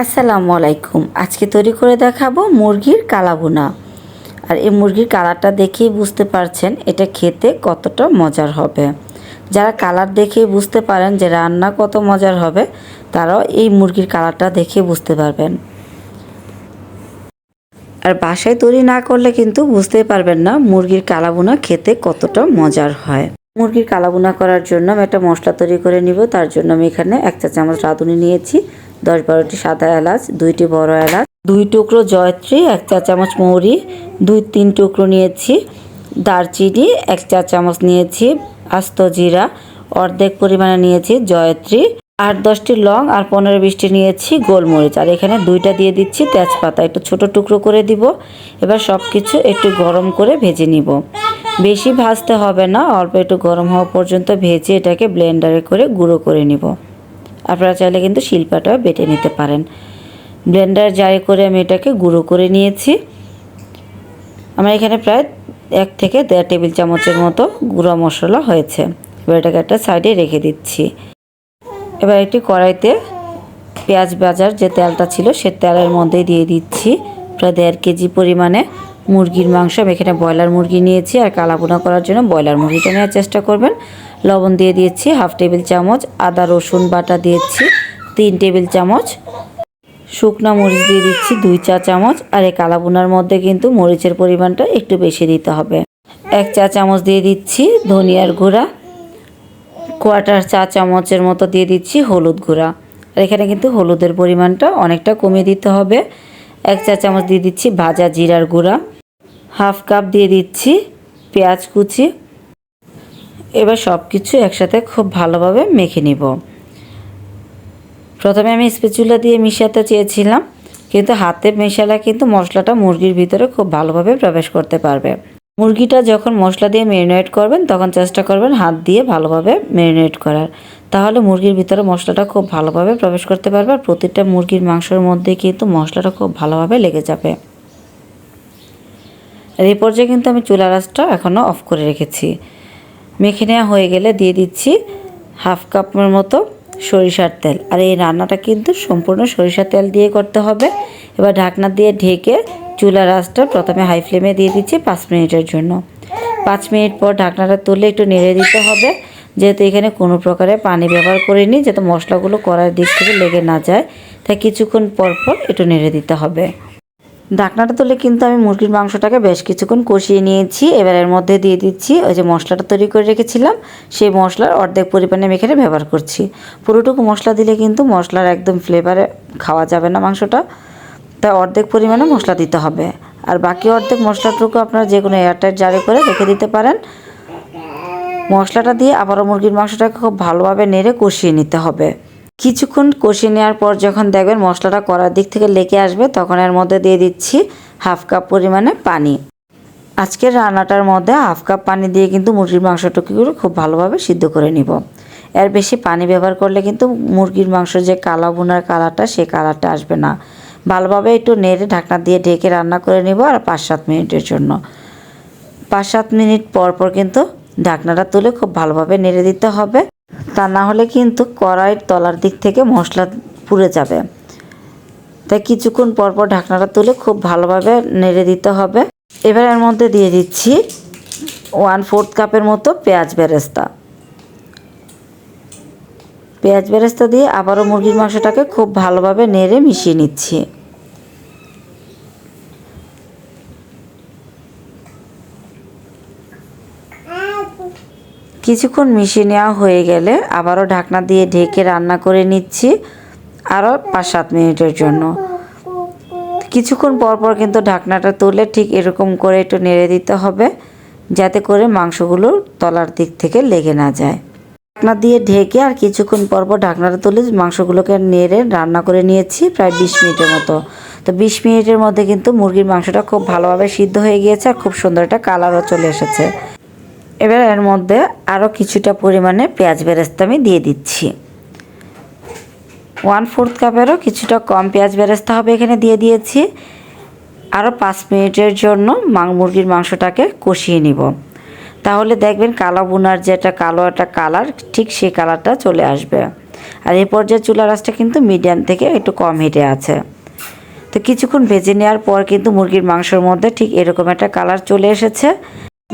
আসসালামু আলাইকুম। আজকে তৈরি করে দেখাবো মুরগির কালাবুনা আর এই মুরগির কালারটা দেখেই বুঝতে পারছেন এটা খেতে কতটা মজার হবে। যারা কালার দেখেই বুঝতে পারেন যে রান্না কত মজার হবে, তারাও এই মুরগির কালারটা দেখে বুঝতে পারবেন। আর বাসায় তৈরি না করলে কিন্তু বুঝতেই পারবেন না মুরগির কালাবুনা খেতে কতটা মজার হয়। মুরগির কালাবুনা করার জন্য আমি একটা মশলা তৈরি করে নিব। তার জন্য আমি এখানে এক চা চামচ রাঁধুনি নিয়েছি। দশ বারোটি সাদা এলাচ, দুইটি বড় এলাচ, দুই টুকরো জয়ত্রী, এক চা চামচ মৌরি, দুই তিন টুকরো নিয়েছি দারচিনি, এক চা চামচ নিয়েছি আস্ত জিরা, অর্ধেক পরিমাণে নিয়েছি জয়ত্রী আট দশটি লং আর পনেরো বিশটি নিয়েছি গোলমরিচ। আর এখানে দুইটা দিয়ে দিচ্ছি তেজপাতা। একটু ছোট টুকরো করে দিব। এবার সব কিছু একটু গরম করে ভেজে নিব। বেশি ভাজতে হবে না, অল্প একটু গরম হওয়া পর্যন্ত ভেজে এটাকে ব্লেন্ডারে করে গুঁড়ো করে নিব। আপনারা চাইলে কিন্তু শিল্পাটাও বেটে নিতে পারেন। ব্লেন্ডার জারি করে আমি এটাকে গুঁড়ো করে নিয়েছি। আমার এখানে প্রায় এক থেকে দেড় টেবিল চামচের মতো গুঁড়ো মশলা হয়েছে। এবার এটাকে একটা সাইডে রেখে দিচ্ছি। এবার একটি কড়াইতে পেঁয়াজ বাজার যে তেলটা ছিল সে তেলের মধ্যে দিয়ে দিচ্ছি প্রায় দেড় কেজি পরিমাণে। মুরগির মাংস, আমি এখানে ব্রয়লার মুরগি নিয়েছি আর কালাবোনা করার জন্য ব্রয়লার মুরগিটা নেওয়ার চেষ্টা করবেন। লবণ দিয়ে দিয়েছি হাফ টেবিল চামচ, আদা, রসুন বাটা দিয়েছি তিন টেবিল চামচ, শুকনো মরিচ দিয়ে দিচ্ছি দুই চা চামচ আর এই কালাবোনার মধ্যে কিন্তু মরিচের পরিমাণটা একটু বেশি দিতে হবে। এক চা চামচ দিয়ে দিচ্ছি ধনিয়ার গুঁড়া, কোয়ার্টার চা চামচের মতো দিয়ে দিচ্ছি হলুদ গুঁড়া। আর এখানে কিন্তু হলুদের পরিমাণটা অনেকটা কমিয়ে দিতে হবে। এক চা চামচ দিয়ে দিচ্ছি ভাজা জিরার গুঁড়া। হাফ কাপ দিয়ে দিচ্ছি পেঁয়াজ কুচি। এবার সব কিছু একসাথে খুব ভালোভাবে মেখে নিব। প্রথমে আমি স্পেচুলা দিয়ে মিশাতে চেয়েছিলাম, কিন্তু হাতে মেশালে কিন্তু মশলাটা মুরগির ভিতরে খুব ভালোভাবে প্রবেশ করতে পারবে। মুরগিটা যখন মশলা দিয়ে ম্যারিনেট করবেন, তখন চেষ্টা করবেন হাত দিয়ে ভালোভাবে ম্যারিনেট করার। তাহলে মুরগির ভিতরে মশলাটা খুব ভালোভাবে প্রবেশ করতে পারবে আর প্রতিটা মুরগির মাংসের মধ্যে কিন্তু মশলাটা খুব ভালোভাবে লেগে যাবে। আর এই পর্যায়ে কিন্তু আমি চুলা রাসটা এখনও অফ করে রেখেছি। মেখে নেওয়া হয়ে গেলে দিয়ে দিচ্ছি হাফ কাপের মতো সরিষার তেল। আর এই রান্নাটা কিন্তু সম্পূর্ণ সরিষার তেল দিয়ে করতে হবে। এবার ঢাকনা দিয়ে ঢেকে চুলা রাসটা প্রথমে হাই ফ্লেমে দিয়ে দিচ্ছি পাঁচ মিনিটের জন্য। পাঁচ মিনিট পর ঢাকনাটা তুলে একটু নেড়ে দিতে হবে। যেহেতু এখানে কোনো প্রকারে পানি ব্যবহার করিনি, যাতে মশলাগুলো করার দিক থেকে লেগে না যায়, তাই কিছুক্ষণ পর পর একটু নেড়ে দিতে হবে। ঢাকনাটা তুলে কিন্তু আমি মুরগির মাংসটাকে বেশ কিছুক্ষণ কষিয়ে নিয়েছি। এবার এর মধ্যে দিয়ে দিচ্ছি ওই যে মশলাটা তৈরি করে রেখেছিলাম, সেই মশলার অর্ধেক পরিমাণে আমি এখানে ব্যবহার করছি। পুরোটুকু মশলা দিলে কিন্তু মশলার একদম ফ্লেভারে খাওয়া যাবে না মাংসটা। তাই অর্ধেক পরিমাণে মশলা দিতে হবে। আর বাকি অর্ধেক মশলাটুকু আপনারা যে কোনো এয়ারটাইট জারে করে রেখে দিতে পারেন। মশলাটা দিয়ে আবারও মুরগির মাংসটাকে খুব ভালোভাবে নেড়ে কষিয়ে নিতে হবে। কিছুক্ষণ কষিয়ে নেওয়ার পর যখন দেখবেন মশলাটা করার দিক থেকে লেগে আসবে, তখন এর মধ্যে দিয়ে দিচ্ছি হাফ কাপ পরিমাণে পানি। আজকের রান্নাটার মধ্যে হাফ কাপ পানি দিয়ে কিন্তু মুরগির মাংসটুকুগুলো খুব ভালোভাবে সিদ্ধ করে নিব। এর বেশি পানি ব্যবহার করলে কিন্তু মুরগির মাংস যে কালা বোনার কালারটা, সেই কালারটা আসবে না। ভালোভাবে একটু নেড়ে ঢাকনা দিয়ে ঢেকে রান্না করে নিব আর পাঁচ সাত মিনিটের জন্য। পাঁচ সাত মিনিট পর পর কিন্তু ঢাকনাটা তুলে খুব ভালোভাবে নেড়ে দিতে হবে। তা না হলে কিন্তু কড়াইয়ের তলার দিক থেকে মশলা পুড়ে যাবে। তাই কিছুক্ষণ পর পর ঢাকনাটা তুলে খুব ভালোভাবে নেড়ে দিতে হবে। এবার এর মধ্যে দিয়ে দিচ্ছি ওয়ান ফোর্থ কাপের মতো পেঁয়াজ বেরেস্তা। পেঁয়াজ বেরেস্তা দিয়ে আবারও মুরগির মাংসটাকে খুব ভালোভাবে নেড়ে মিশিয়ে নিচ্ছি। কিছুক্ষণ মিশিয়ে নেওয়া হয়ে গেলে আবারও ঢাকনা দিয়ে ঢেকে রান্না করে নিচ্ছি আরও পাঁচ সাত মিনিটের জন্য। কিছুক্ষণ পর পর কিন্তু ঢাকনাটা তুলে ঠিক এরকম করে একটু নেড়ে দিতে হবে যাতে করে মাংসগুলো তলার দিক থেকে লেগে না যায়। ঢাকনা দিয়ে ঢেকে আর কিছুক্ষণ পর পর ঢাকনাটা তুলে মাংসগুলোকে নেড়ে রান্না করে নিয়েছি প্রায় বিশ মিনিটের মতো। তো বিশ মিনিটের মধ্যে কিন্তু মুরগির মাংসটা খুব ভালোভাবে সিদ্ধ হয়ে গিয়েছে আর খুব সুন্দর একটা কালারও চলে এসেছে। এবার এর মধ্যে আরও কিছুটা পরিমাণে পেঁয়াজ বেরেস্তা আমি দিয়ে দিচ্ছি। ওয়ান ফোর্থ কাপেরও কিছুটা কম পেঁয়াজ বেরেস্তা হবে এখানে দিয়ে দিয়েছি। আরও পাঁচ মিনিটের জন্য মাং মুরগির মাংসটাকে কষিয়ে নিব। তাহলে দেখবেন কালো বুনার একটা কালো একটা কালার, ঠিক সেই কালারটা চলে আসবে। আর এই পর্যায়ে চুলা রাসটা কিন্তু মিডিয়াম থেকে একটু কম হিটে আছে। তো কিছুক্ষণ ভেজে নেওয়ার পর কিন্তু মুরগির মাংসের মধ্যে ঠিক এরকম একটা কালার চলে এসেছে।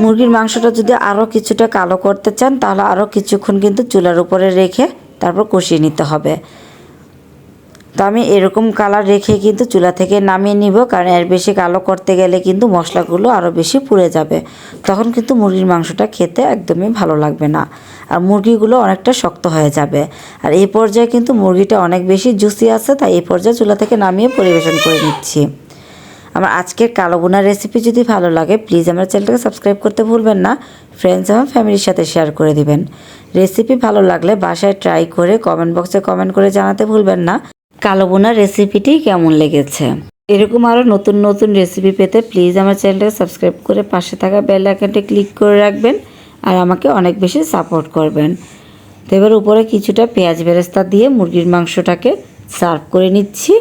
মুরগির মাংসটা যদি আরও কিছুটা কালো করতে চান, তাহলে আরও কিছুক্ষণ কিন্তু চুলার উপরে রেখে তারপর কষিয়ে নিতে হবে। তো আমি এরকম কালার রেখে কিন্তু চুলা থেকে নামিয়ে নিব, কারণ এর বেশি কালো করতে গেলে কিন্তু মশলাগুলো আরও বেশি পুড়ে যাবে। তখন কিন্তু মুরগির মাংসটা খেতে একদমই ভালো লাগবে না, আর মুরগিগুলো অনেকটা শক্ত হয়ে যাবে। আর এই পর্যায়ে কিন্তু মুরগিটা অনেক বেশি জুসি আছে, তাই এই পর্যায়ে চুলা থেকে নামিয়ে পরিবেশন করে নিচ্ছি। আমার আজকের কালো বোনার রেসিপি যদি ভালো লাগে প্লিজ আমার চ্যানেলটাকে সাবস্ক্রাইব করতে ভুলবেন না। ফ্রেন্ডস এবং ফ্যামিলির সাথে শেয়ার করে দিবেন। রেসিপি ভালো লাগলে বাসায় ট্রাই করে কমেন্ট বক্সে কমেন্ট করে জানাতে ভুলবেন না। কালো বোনার রেসিপিটি কেমন লেগেছে? এরকম আরও নতুন নতুন রেসিপি পেতে প্লিজ আমার চ্যানেলটাকে সাবস্ক্রাইব করে পাশে থাকা বেল আইকনটি ক্লিক করে রাখবেন আর আমাকে অনেক বেশি সাপোর্ট করবেন। তো এবার উপরে কিছুটা পেঁয়াজ বেরেস্তা দিয়ে মুরগির মাংসটাকে সার্ভ করে নিচ্ছি।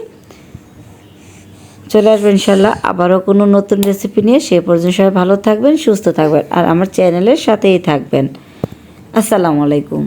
চলে আসবেন ইনশাল্লাহ আবারও কোনো নতুন রেসিপি নিয়ে সে পর্যন্ত সবাই ভালো থাকবেন, সুস্থ থাকবেন। আর আমার চ্যানেলের সাথেই থাকবেন। আসসালামু আলাইকুম।